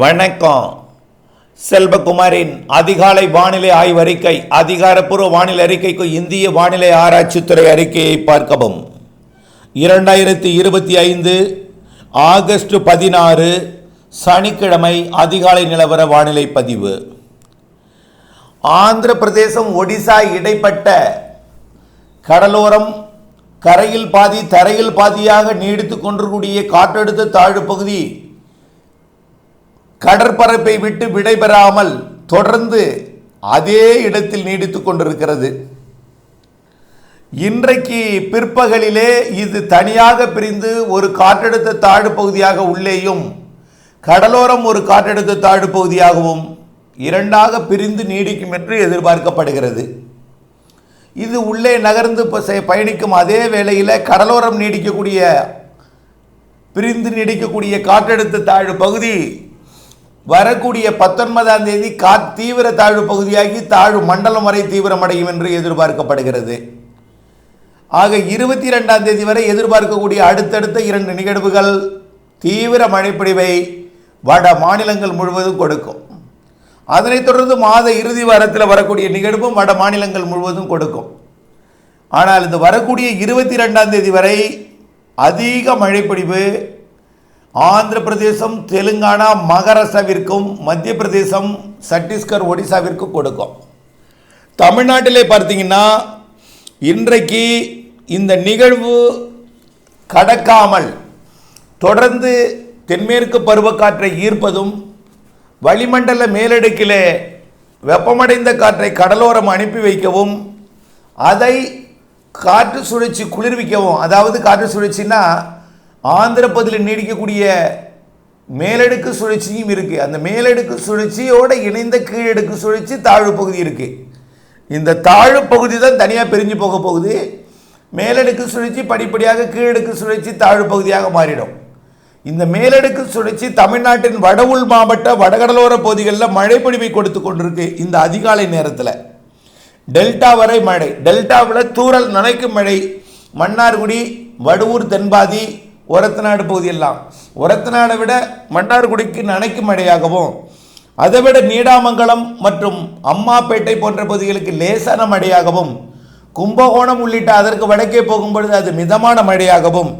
வணக்கம். செல்வகுமாரின் அதிகாலை வானிலை ஆய்வறிக்கை அதிகாரப்பூர்வ வானிலை அறிக்கைக்கு இந்திய வானிலை ஆராய்ச்சித்துறை அறிக்கையை பார்க்கவும். இரண்டாயிரத்தி இருபத்தி ஐந்து ஆகஸ்ட் பதினாறு சனிக்கிழமை அதிகாலை நிலவர வானிலை பதிவு. ஆந்திர பிரதேசம் ஒடிசா இடைப்பட்ட கடலோரம் கரையில் பாதி தரையில் பாதியாக நீடித்து கொண்டிருக்கூடிய காற்றழுத்த தாழ்வு பகுதி கடற்பரப்பை விட்டு விடைபெறாமல் தொடர்ந்து அதே இடத்தில் நீடித்துக் கொண்டிருக்கிறது. இன்றைக்கு பிற்பகலிலே இது தனியாக பிரிந்து ஒரு காற்றழுத்த தாழ்வு பகுதியாக உள்ளேயும் கடலோரம் ஒரு காற்றழுத்த தாழ்வு பகுதியாகவும் இரண்டாக பிரிந்து நீடிக்கும் என்று எதிர்பார்க்கப்படுகிறது. இது உள்ளே நகர்ந்து பயணிக்கும் அதே வேளையில் கடலோரம் நீடிக்கக்கூடிய பிரிந்து நீடிக்கக்கூடிய காற்றழுத்த தாழ்வு பகுதி வரக்கூடிய பத்தொன்பதாம் தேதி கா தீவிர தாழ்வு பகுதியாகி தாழ்வு மண்டலம் வரை தீவிரமடையும் என்று எதிர்பார்க்கப்படுகிறது. ஆக இருபத்தி ரெண்டாம் தேதி வரை எதிர்பார்க்கக்கூடிய அடுத்தடுத்த இரண்டு நிகழ்வுகள் தீவிர மழைப்பொழிவை வட மாநிலங்கள் முழுவதும் கொடுக்கும். அதனைத் தொடர்ந்து மாத இறுதி வாரத்தில் வரக்கூடிய நிகழ்வும் வட மாநிலங்கள் முழுவதும் கொடுக்கும். ஆனால் இந்த வரக்கூடிய இருபத்தி ரெண்டாம் தேதி வரை அதிக மழைப்பொழிவு ஆந்திர பிரதேசம் தெலுங்கானா மகாராஷ்டிராவிற்கும் மத்திய பிரதேசம் சத்தீஸ்கர் ஒடிசாவிற்கும் கொடுக்கும். தமிழ்நாட்டிலே பார்த்தீங்கன்னா இன்றைக்கு இந்த நிகழ்வு கடக்காமல் தொடர்ந்து தென்மேற்கு பருவக்காற்றை ஈர்ப்பதும் வளிமண்டல மேலடுக்கிலே வெப்பமடைந்த காற்றை கடலோரம் அனுப்பி வைக்கவும் அதை காற்று சுழற்சி குளிர்விக்கவும் அதாவது காற்று சுழற்சின்னா ஆந்திர பகுதியில் நீடிக்கக்கூடிய மேலடுக்கு சுழற்சியும் இருக்குது அந்த மேலடுக்கு சுழற்சியோடு இணைந்த கீழடுக்கு சுழற்சி தாழ்வு பகுதி இருக்குது இந்த தாழ்வு பகுதி தான் தனியாக பிரிஞ்சு போக போகுது. மேலடுக்கு சுழற்சி படிப்படியாக கீழடுக்கு சுழற்சி தாழ்வு பகுதியாக மாறிடும். இந்த மேலடுக்கு சுழற்சி தமிழ்நாட்டின் வட உள் மாவட்ட வடகடலோர பகுதிகளில் மழைப்பொழிவை கொடுத்து கொண்டிருக்கு இந்த அதிகாலை நேரத்தில். டெல்டா வரை மழை. டெல்டாவில் தூரல் நனைக்கும் மழை. மன்னார்குடி வடுவூர் தென்பாதி ஒரத்தநாடு பகுதியெல்லாம். ஒரத்தநாடை விட மன்னார்குடிக்கு நனைக்கும் மழையாகவும் அதை விட நீடாமங்கலம் மற்றும் அம்மாப்பேட்டை போன்ற பகுதிகளுக்கு லேசான மழையாகவும் கும்பகோணம் உள்ளிட்ட அதற்கு வடக்கே போகும்பொழுது அது மிதமான மழையாகவும்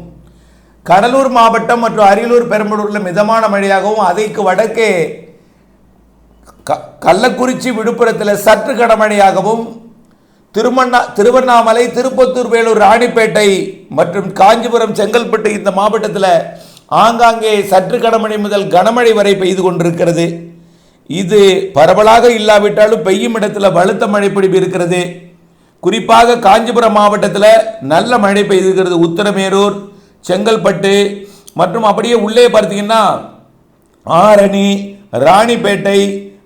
கடலூர் மாவட்டம் மற்றும் அரியலூர் பெரம்பலூரில் மிதமான மழையாகவும் அதைக்கு வடக்கே க- கள்ளக்குறிச்சி விழுப்புரத்தில் சற்று கடமழையாகவும் திருமண்ணா திருவண்ணாமலை திருப்பத்தூர் வேலூர் ராணிப்பேட்டை மற்றும் காஞ்சிபுரம் செங்கல்பட்டு இந்த மாவட்டத்தில் ஆங்காங்கே சற்று கனமழை முதல் கனமழை வரை பெய்து கொண்டிருக்கிறது. இது பரவலாக இல்லாவிட்டாலும் பெய்யும் இடத்துல வலுத்த மழை பிடிப்பு இருக்கிறது. குறிப்பாக காஞ்சிபுரம் மாவட்டத்தில் நல்ல மழை பெய்திருக்கிறது. உத்தரமேரூர் செங்கல்பட்டு மற்றும் அப்படியே உள்ளே பார்த்தீங்கன்னா ஆரணி ராணிப்பேட்டை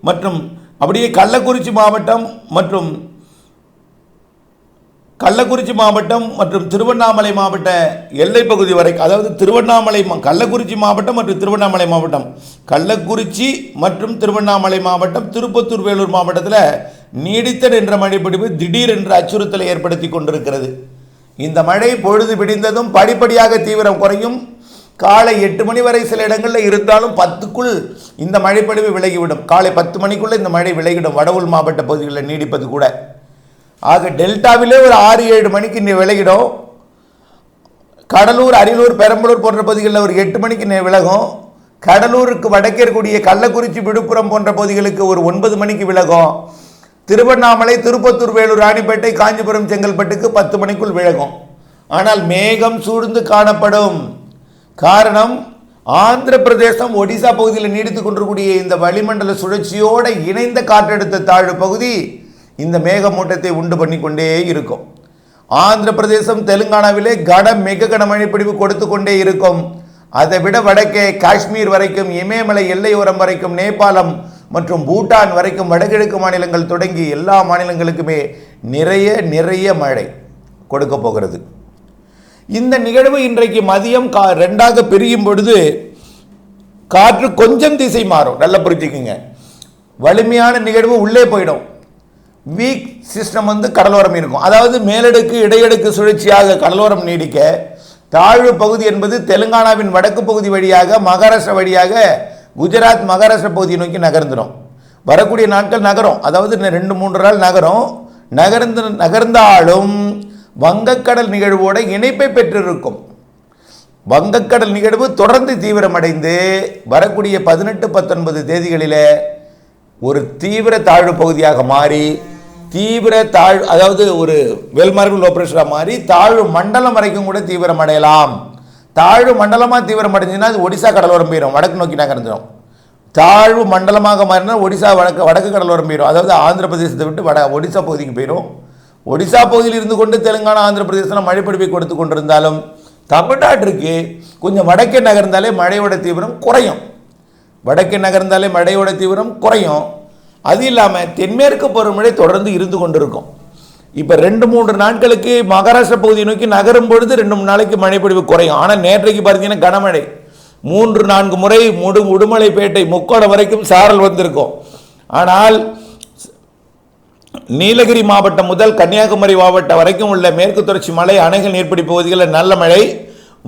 மற்றும் அப்படியே கள்ளக்குறிச்சி மாவட்டம் மற்றும் கள்ளக்குறிச்சி மாவட்டம் மற்றும் திருவண்ணாமலை மாவட்ட எல்லை பகுதி வரை அதாவது திருவண்ணாமலை கள்ளக்குறிச்சி மாவட்டம் மற்றும் திருவண்ணாமலை மாவட்டம். கள்ளக்குறிச்சி மற்றும் திருவண்ணாமலை மாவட்டம் திருப்பத்தூர் வேலூர் மாவட்டத்தில் நீடித்த என்ற மழைப்பிடிப்பு திடீர் என்ற அச்சுறுத்தலை ஏற்படுத்தி கொண்டிருக்கிறது. இந்த மழை பொழுது விடிந்ததும் படிப்படியாக தீவிரம் குறையும். காலை எட்டு மணி வரை சில இடங்களில் இருந்தாலும் பத்துக்குள் இந்த மழைப்பொழிவு விலகிவிடும். காலை பத்து மணிக்குள்ளே இந்த மழை விலகிவிடும் வடவுள் மாவட்ட பகுதிகளில் நீடிப்பது கூட. ஆக டெல்டாவிலே ஒரு ஆறு ஏழு மணிக்கு நீ விலகிடும். கடலூர் அரியலூர் பெரம்பலூர் போன்ற பகுதிகளில் ஒரு எட்டு மணிக்கு நே- விலகும். கடலூருக்கு வடக்கே இருக்கக்கூடிய கள்ளக்குறிச்சி விழுப்புரம் போன்ற பகுதிகளுக்கு ஒரு ஒன்பது மணிக்கு விலகும். திருவண்ணாமலை திருப்பத்தூர் வேலூர் ராணிப்பேட்டை காஞ்சிபுரம் செங்கல்பட்டுக்கு பத்து மணிக்குள் விலகும். ஆனால் மேகம் சூழ்ந்து காணப்படும். காரணம் ஆந்திர பிரதேசம் ஒடிசா பகுதியில் நீடித்துக் கொண்டிருக்கக்கூடிய இந்த வளிமண்டல சுழற்சியோடு இணைந்த காற்றழுத்த தாழ்வு பகுதி இந்த மேகமூட்டத்தை உண்டு பண்ணி கொண்டே இருக்கும். ஆந்திர பிரதேசம் தெலுங்கானாவிலே கன மிக கன மழைப்பிடிவு கொடுத்து கொண்டே இருக்கும். அதை விட வடக்கே காஷ்மீர் வரைக்கும் இமயமலை எல்லையோரம் வரைக்கும் நேபாளம் மற்றும் பூட்டான் வரைக்கும் வடகிழக்கு மாநிலங்கள் தொடங்கி எல்லா மாநிலங்களுக்குமே நிறைய நிறைய மழை கொடுக்க போகிறது. இந்த நிகழ்வு இன்றைக்கு மதியம் கா ரெண்டாக பிரியும் பொழுது காற்று கொஞ்சம் திசை மாறும். நல்லா புரிஞ்சுக்குங்க. வலிமையான நிகழ்வு உள்ளே போயிடும். வீக் சிஸ்டம் வந்து கடலோரம் இருக்கும். அதாவது மேலடுக்கு இடையடுக்கு சுழற்சியாக கடலோரம் நீடிக்க தாழ்வு பகுதி என்பது தெலுங்கானாவின் வடக்கு பகுதி வழியாக மகாராஷ்டிரா வழியாக குஜராத் மகாராஷ்டிரா பகுதியை நோக்கி நகர்ந்துடும் வரக்கூடிய நாட்கள் நகரும். அதாவது ரெண்டு மூன்று நாள் நகரும். நகர்ந்து நகர்ந்தாலும் வங்கக்கடல் நிகழ்வோட இணைப்பை பெற்றிருக்கும். வங்கக்கடல் நிகழ்வு தொடர்ந்து தீவிரமடைந்து வரக்கூடிய பதினெட்டு பத்தொன்பது தேதிகளில் ஒரு தீவிர தாழ்வு பகுதியாக மாறி தீவிர தாழ் அதாவது ஒரு வெல்மார்பிள் ஆப்ரேஷனாக மாதிரி தாழ்வு மண்டலம் வரைக்கும் கூட தீவிரமடையலாம் தாழ்வு மண்டலமாக தீவிரமடைஞ்சுன்னா அது ஒடிசா கடலோரம் போயிடும் வடக்கு நோக்கி நகர்ந்துடும் தாழ்வு மண்டலமாக மாறினா ஒடிசா வடக்கு வடக்கு கடலோரம் போயிடும் அதாவது ஆந்திர பிரதேசத்தை விட்டு வட ஒடிசா பகுதிக்கு போயிடும் ஒடிசா பகுதியில் இருந்து கொண்டு தெலுங்கானா ஆந்திர பிரதேசம் மழைப்பிடிப்பை கொடுத்து கொண்டிருந்தாலும் தமிழ்நாட்டிற்கு கொஞ்சம் வடக்கே நகர்ந்தாலே மழையோட தீவிரம் குறையும். வடக்கே நகர்ந்தாலே மழையோட தீவிரம் குறையும். அது இல்லாமல் தென்மேற்கு பருவமழை தொடர்ந்து இருந்து கொண்டிருக்கும். இப்போ ரெண்டு மூன்று நாட்களுக்கு மகாராஷ்டிரா பகுதியை நோக்கி நகரும் பொழுது ரெண்டு மூணு நாளைக்கு மழைப்பொழிவு குறையும். ஆனால் நேற்றைக்கு பார்த்தீங்கன்னா கனமழை. மூன்று நான்கு முறை முடு உடுமலைப்பேட்டை முக்கோணம் வரைக்கும் சாரல் வந்திருக்கும். ஆனால் நீலகிரி மாவட்டம் முதல் கன்னியாகுமரி மாவட்டம் வரைக்கும் உள்ள மேற்கு தொடர்ச்சி மலை அணைகள் நீர்பிடிப்பு பகுதிகளில் நல்ல மழை.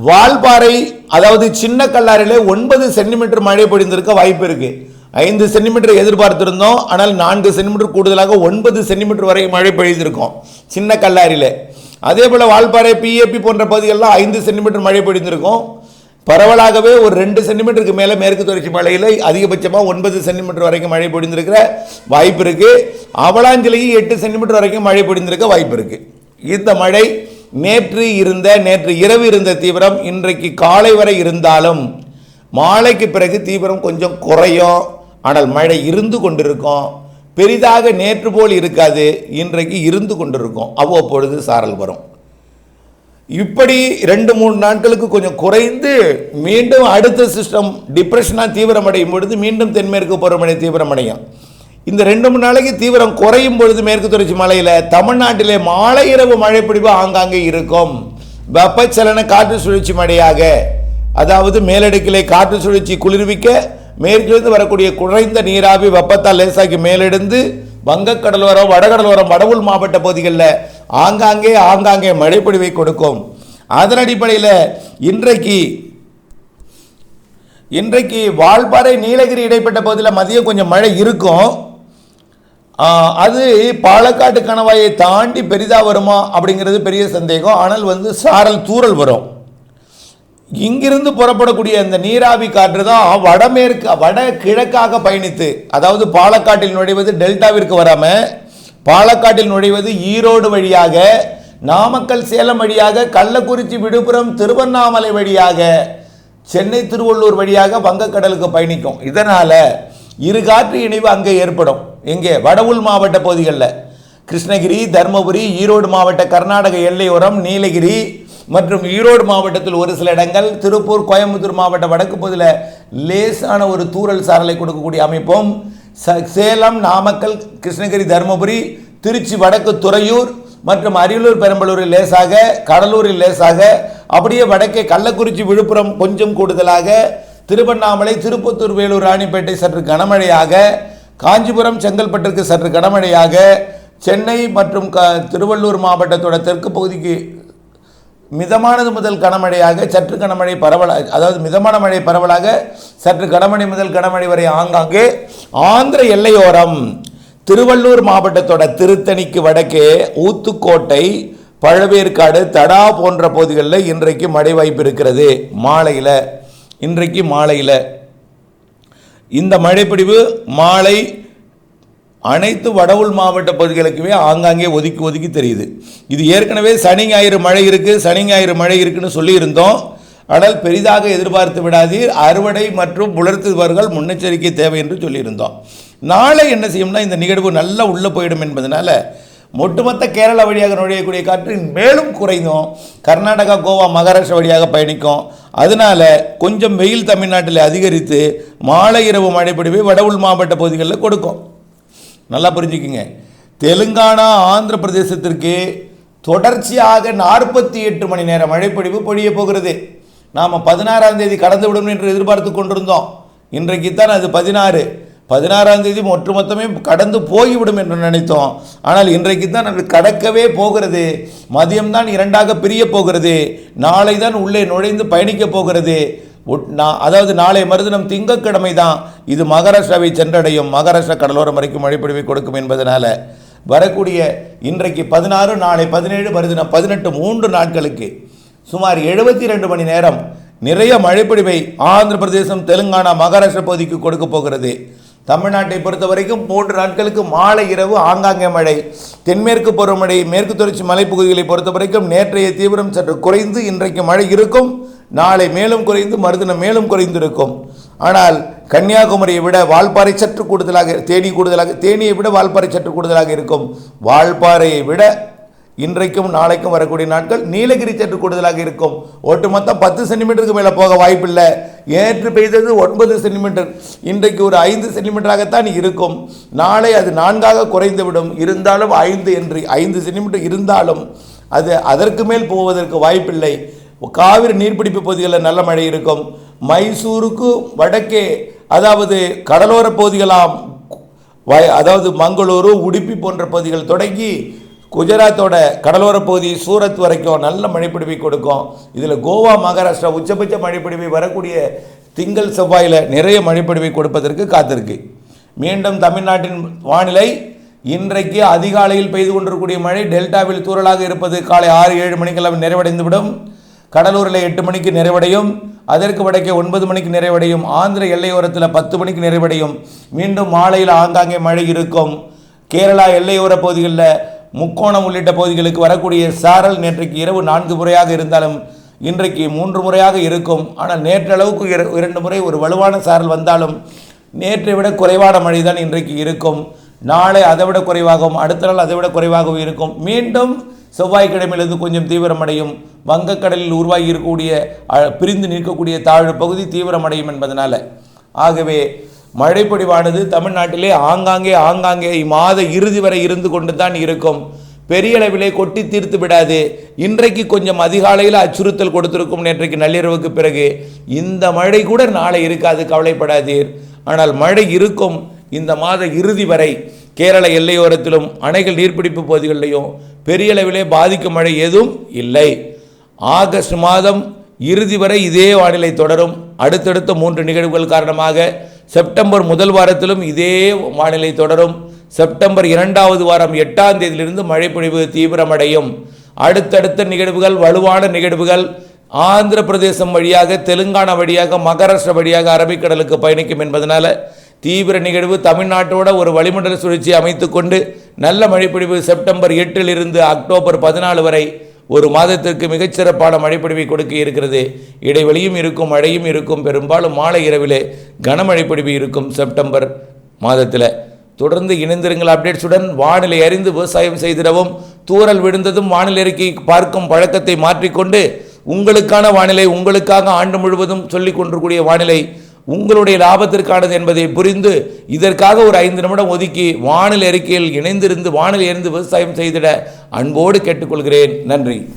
வால்பாறை அதாவது சின்ன கல்லாரிலே ஒன்பது சென்டிமீட்டர் மழை பொழிந்திருக்க வாய்ப்பு இருக்குது ஐந்து சென்டிமீட்டர் எதிர்பார்த்திருந்தோம். ஆனால் நான்கு சென்டிமீட்டர் கூடுதலாக ஒன்பது சென்டிமீட்டர் வரை மழை பெய்திருக்கும். சின்ன கல்லாரியில் அதே போல் வால்பாறை பிஏபி போன்ற பகுதிகளெலாம் ஐந்து சென்டிமீட்டர் மழை பெய்திருக்கும் பரவலாகவே ஒரு ரெண்டு சென்டிமீட்டருக்கு மேலே மேற்கு தொடர்ச்சி மலையில் அதிகபட்சமாக ஒன்பது சென்டிமீட்டர் வரைக்கும் மழை பொழிந்திருக்கிற வாய்ப்பு இருக்குது அவலாஞ்சிலையும் எட்டு சென்டிமீட்டர் வரைக்கும் மழை பொழிந்திருக்க வாய்ப்பு இருக்குது இந்த மழை நேற்று இருந்த நேற்று இரவு இருந்த தீவிரம் இன்றைக்கு காலை வரை இருந்தாலும் மாலைக்கு பிறகு தீவிரம் கொஞ்சம் குறையும். ஆனால் மழை இருந்து கொண்டிருக்கும். பெரிதாக நேற்று போல் இருக்காது இன்றைக்கு இருந்து கொண்டிருக்கும். அவ்வப்பொழுது சாரல் வரும். இப்படி ரெண்டு மூணு நாட்களுக்கு கொஞ்சம் குறைந்து மீண்டும் அடுத்த சிஸ்டம் டிப்ரெஷனாக தீவிரமடையும் பொழுது மீண்டும் தென்மேற்கு பருவமழை தீவிரமடையும். இந்த ரெண்டு மூணு நாளைக்கு தீவிரம் குறையும் பொழுது மேற்கு தொடர்ச்சி மலையில் தமிழ்நாட்டிலே மாலை இரவு மழைப்பிடிவு ஆங்காங்கே இருக்கும். வெப்பச்சலன காற்று சுழற்சி மழையாக அதாவது மேலடுக்கிலே காற்று சுழற்சி குளிர்விக்க மேற்கிலிருந்து வரக்கூடிய குறைந்த நீராவி வெப்பத்தால் லேசாக்கி மேலெடுந்து வங்கக்கடலோரம் வடகடலோரம் வடவுள் மாவட்ட பகுதிகளில் ஆங்காங்கே ஆங்காங்கே மழைப்பொழிவை கொடுக்கும். அதன் அடிப்படையில் இன்றைக்கு இன்றைக்கு வால்பாறை நீலகிரி இடைப்பட்ட பகுதியில் மதியம் கொஞ்சம் மழை இருக்கும். அது பாலக்காட்டு கணவாயை தாண்டி பெரிதாக வருமா அப்படிங்கிறது பெரிய சந்தேகம். ஆனால் வந்து சாரல் தூறல் வரும். இங்கிருந்து புறப்படக்கூடிய அந்த நீராவி காற்று தான் வடமேற்கு வட கிழக்காக பயணித்து அதாவது பாலக்காட்டில் நுழைவது டெல்டாவிற்கு வராமல் பாலக்காட்டில் நுழைவது ஈரோடு வழியாக நாமக்கல் சேலம் வழியாக கள்ளக்குறிச்சி விழுப்புரம் திருவண்ணாமலை வழியாக சென்னை திருவள்ளூர் வழியாக வங்கக்கடலுக்கு பயணிக்கும். இதனால் இரு காற்று இணைவு அங்கே ஏற்படும். எங்கே வடவுள் மாவட்ட பகுதிகளில் கிருஷ்ணகிரி தருமபுரி ஈரோடு மாவட்ட கர்நாடக எல்லையோரம் நீலகிரி மற்றும் ஈரோடு மாவட்டத்தில் ஒரு சில இடங்கள் திருப்பூர் கோயம்புத்தூர் மாவட்ட வடக்கு பகுதியில் லேசான ஒரு தூறல் சாரலை கொடுக்கக்கூடிய அமைப்பும் ச- சேலம் நாமக்கல் கிருஷ்ணகிரி தருமபுரி திருச்சி வடக்கு துறையூர் மற்றும் அரியலூர் பெரம்பலூரில் லேசாக கடலூரில் லேசாக அப்படியே வடக்கே கள்ளக்குறிச்சி விழுப்புரம் கொஞ்சம் கூடுதலாக திருவண்ணாமலை திருப்பத்தூர் வேலூர் ராணிப்பேட்டை சற்று கனமழையாக காஞ்சிபுரம் செங்கல்பட்டிற்கு சற்று கனமழையாக சென்னை மற்றும் க திருவள்ளூர் மாவட்டத்தோட தெற்கு பகுதிக்கு மிதமானது முதல் கனமழையாக சற்று கனமழை பரவலாக அதாவது மிதமான மழை பரவலாக சற்று கனமழை முதல் கனமழை வரை ஆங்காங்கே ஆந்திர எல்லையோரம் திருவள்ளூர் மாவட்டத்தோட திருத்தணிக்கு வடக்கே ஊத்துக்கோட்டை பழவேற்காடு தடா போன்ற பகுதிகளில் இன்றைக்கு மழை வாய்ப்பு இருக்கிறது. மாலையில் இன்றைக்கு மாலையில். இந்த மழைப்பிடிவு மாலை அனைத்து வடவுள் மாவட்ட பகுதிகளுக்குமே ஆங்காங்கே ஒதுக்கி ஒதுக்கி தெரியுது. இது ஏற்கனவே சனி ஞாயிறு மழை இருக்குது சனி ஞாயிறு மழை இருக்குன்னு சொல்லியிருந்தோம். ஆனால் பெரிதாக எதிர்பார்த்து விடாதீர் அறுவடை மற்றும் புலர்த்துபவர்கள் முன்னெச்சரிக்கை தேவை என்று சொல்லியிருந்தோம். நாளை என்ன செய்யும்னா இந்த நிகழ்வு நல்லா உள்ளே போயிடும் என்பதனால ஒட்டுமொத்த கேரளா வழியாக நுழையக்கூடிய காற்று மேலும் குறைந்தும். கர்நாடகா கோவா மகாராஷ்டிரா வழியாக பயணிக்கும். அதனால கொஞ்சம் வெயில் தமிழ்நாட்டில் அதிகரித்து மாலை இரவு மழைப்பொழிவை வடவுள் மாவட்ட பகுதிகளில் கொடுக்கும். நல்லா புரிஞ்சுக்குங்க. தெலுங்கானா ஆந்திர பிரதேசத்திற்கு தொடர்ச்சியாக நாற்பத்தி எட்டு மணி நேரம் மழைப்பொழிவு பொழிய போகிறது. நாம் பதினாறாம் தேதி கடந்து விடும் என்று எதிர்பார்த்து கொண்டிருந்தோம். இன்றைக்கு தான் அது பதினாறு. பதினாறாம் தேதி ஒட்டுமொத்தமே கடந்து போய்விடும் என்று நினைத்தோம். ஆனால் இன்றைக்கு தான் அது கடக்கவே போகிறது. மதியம்தான் இரண்டாக பிரிய போகிறது. நாளை தான் உள்ளே நுழைந்து பயணிக்க போகிறது. உட்- அதாவது நாளை மறுதினம் திங்கட்கிழமை தான் இது மகாராஷ்டிராவை சென்றடையும். மகாராஷ்டிரா கடலோரம் வரைக்கும் மழைப்பொழிவை கொடுக்கும் என்பதனால வரக்கூடிய இன்றைக்கு பதினாறு நாளை பதினேழு மறுதினம் பதினெட்டு மூன்று நாட்களுக்கு சுமார் எழுபத்தி ரெண்டு மணி நேரம் நிறைய மழைப்பொழிவை ஆந்திர பிரதேசம் தெலுங்கானா மகாராஷ்டிரா பகுதிக்கு கொடுக்க போகிறது. தமிழ்நாட்டை பொறுத்த வரைக்கும் மூன்று நாட்களுக்கு மாலை இரவு ஆங்காங்கே மழை. தென்மேற்கு பருவமழை மேற்கு தொடர்ச்சி மலைப்பகுதிகளை பொறுத்த வரைக்கும் நேற்றைய தீவிரம் சற்று குறைந்து இன்றைக்கு மழை இருக்கும். நாளை மேலும் குறைந்து மறுதினம் மேலும் குறைந்திருக்கும். ஆனால் கன்னியாகுமரியை விட வால்பாறை சற்று கூடுதலாக தேனி கூடுதலாக தேனியை விட வால்பாறை சற்று கூடுதலாக இருக்கும். வால்பாறையை விட இன்றைக்கும் நாளைக்கும் வரக்கூடிய நாட்கள் நீலகிரி சற்று கூடுதலாக இருக்கும். ஒட்டுமொத்தம் பத்து சென்டிமீட்டருக்கு மேலே போக வாய்ப்பில்லை. நேற்று பெய்தது ஒன்பது சென்டிமீட்டர். இன்றைக்கு ஒரு ஐந்து சென்டிமீட்டராகத்தான் இருக்கும். நாளை அது நான்காக குறைந்துவிடும். இருந்தாலும் ஐந்து என்று ஐந்து சென்டிமீட்டர் இருந்தாலும் அது அதற்கு மேல் போவதற்கு வாய்ப்பில்லை. காவிரி நீர்பிடிப்பு பகுதிகளில் நல்ல மழை இருக்கும். மைசூருக்கு வடக்கே அதாவது கடலோர பகுதிகளாம் வய அதாவது மங்களூரு உடுப்பி போன்ற பகுதிகள் தொடங்கி குஜராத்தோட கடலோர பகுதி சூரத் வரைக்கும் நல்ல மழைப்பிடிவை கொடுக்கும். இதில் கோவா மகாராஷ்டிரா உச்சபட்ச மழைப்பிடிவை வரக்கூடிய திங்கள் செவ்வாயில் நிறைய மழைப்பிடிவை கொடுப்பதற்கு காத்திருக்கு. மீண்டும் தமிழ்நாட்டின் வானிலை இன்றைக்கு அதிகாலையில் பெய்து கொண்டிருக்கக்கூடிய மழை டெல்டாவில் தூரலாக இருப்பது காலை ஆறு ஏழு மணிக்கெல்லாம் நிறைவடைந்துவிடும். கடலூரில் எட்டு மணிக்கு நிறைவடையும். அதற்கு வடக்கே ஒன்பது மணிக்கு நிறைவடையும். ஆந்திர எல்லையோரத்தில் பத்து மணிக்கு நிறைவடையும். மீண்டும் மாலையில் ஆங்காங்கே மழை இருக்கும். கேரளா எல்லையோர பகுதிகளில் முக்கோணம் உள்ளிட்ட பகுதிகளுக்கு வரக்கூடிய சாரல் நேற்றைக்கு இரவு நான்கு முறையாக இருந்தாலும் இன்றைக்கு மூன்று முறையாக இருக்கும். ஆனால் நேற்றளவுக்கு இர- இரண்டு முறை ஒரு வலுவான சாரல் வந்தாலும் நேற்றை விட குறைவான மழை தான் இன்றைக்கு இருக்கும். நாளை அதை விட குறைவாகவும் அடுத்த நாள் அதை விட குறைவாகவும் இருக்கும். மீண்டும் செவ்வாய்க்கிழமையிலிருந்து கொஞ்சம் தீவிரமடையும். வங்கக்கடலில் உருவாகி இருக்கக்கூடிய அ- பிரிந்து நிற்கக்கூடிய தாழ்வு பகுதி தீவிரமடையும் என்பதனால். ஆகவே மழைப்பொழிவானது தமிழ்நாட்டிலே ஆங்காங்கே ஆங்காங்கே இம்மாத இறுதி வரை இருந்து கொண்டு தான் இருக்கும். பெரிய அளவிலே கொட்டி தீர்த்து விடாது. இன்றைக்கு கொஞ்சம் அதிகாலையில் அச்சுறுத்தல் கொடுத்திருக்கும் நேற்றைக்கு நள்ளிரவுக்கு பிறகு. இந்த மழை கூட நாளை இருக்காது கவலைப்படாதீர். ஆனால் மழை இருக்கும் இந்த மாத இறுதி வரை கேரள எல்லையோரத்திலும் அணைகள் நீர்பிடிப்பு பகுதிகளிலையும் பெரிய அளவிலே பாதிக்கும் மழை எதுவும் இல்லை. ஆகஸ்ட் மாதம் இறுதி வரை இதே வானிலை தொடரும். அடுத்தடுத்த மூன்று நிகழ்வுகள் காரணமாக செப்டம்பர் முதல் வாரத்திலும் இதே வானிலை தொடரும். செப்டம்பர் இரண்டாவது வாரம் எட்டாம் தேதியிலிருந்து மழைப்பொழிவு தீவிரமடையும். அடுத்தடுத்த நிகழ்வுகள் வலுவான நிகழ்வுகள் ஆந்திர பிரதேசம் வழியாக தெலுங்கானா வழியாக மகாராஷ்டிரா வழியாக அரபிக்கடலுக்கு பயணிக்கும் என்பதனால தீவிர நிகழ்வு தமிழ்நாட்டோட ஒரு வளிமண்டல சுழற்சி அமைத்துக்கொண்டு நல்ல மழைப்பொழிவு செப்டம்பர் எட்டிலிருந்து அக்டோபர் பதினாலு வரை ஒரு மாதத்திற்கு மிகச்சிறப்பான மழைப்பொழிவை கொடுக்க இருக்கிறது. இடைவெளியும் இருக்கும் மழையும் இருக்கும். பெரும்பாலும் மாலை இரவிலே கனமழை இருக்கும் செப்டம்பர் மாதத்தில். தொடர்ந்து இணைந்திருங்கள் அப்டேட்ஸுடன். வானிலை அறிந்து விவசாயம் செய்திடவும். தூரல் விழுந்ததும் வானிலை அறிக்கை பார்க்கும் பழக்கத்தை மாற்றிக்கொண்டு உங்களுக்கான வானிலை உங்களுக்காக ஆண்டு முழுவதும் சொல்லிக் கொண்டிருக்கூடிய வானிலை உங்களுடைய லாபத்திற்கானது என்பதை புரிந்து இதற்காக ஒரு ஐந்து நிமிடம் ஒதுக்கி வானிலை அறிக்கையில் இணைந்திருந்து வானிலை இருந்து விவசாயம் செய்திட அன்போடு கேட்டுக்கொள்கிறேன். நன்றி.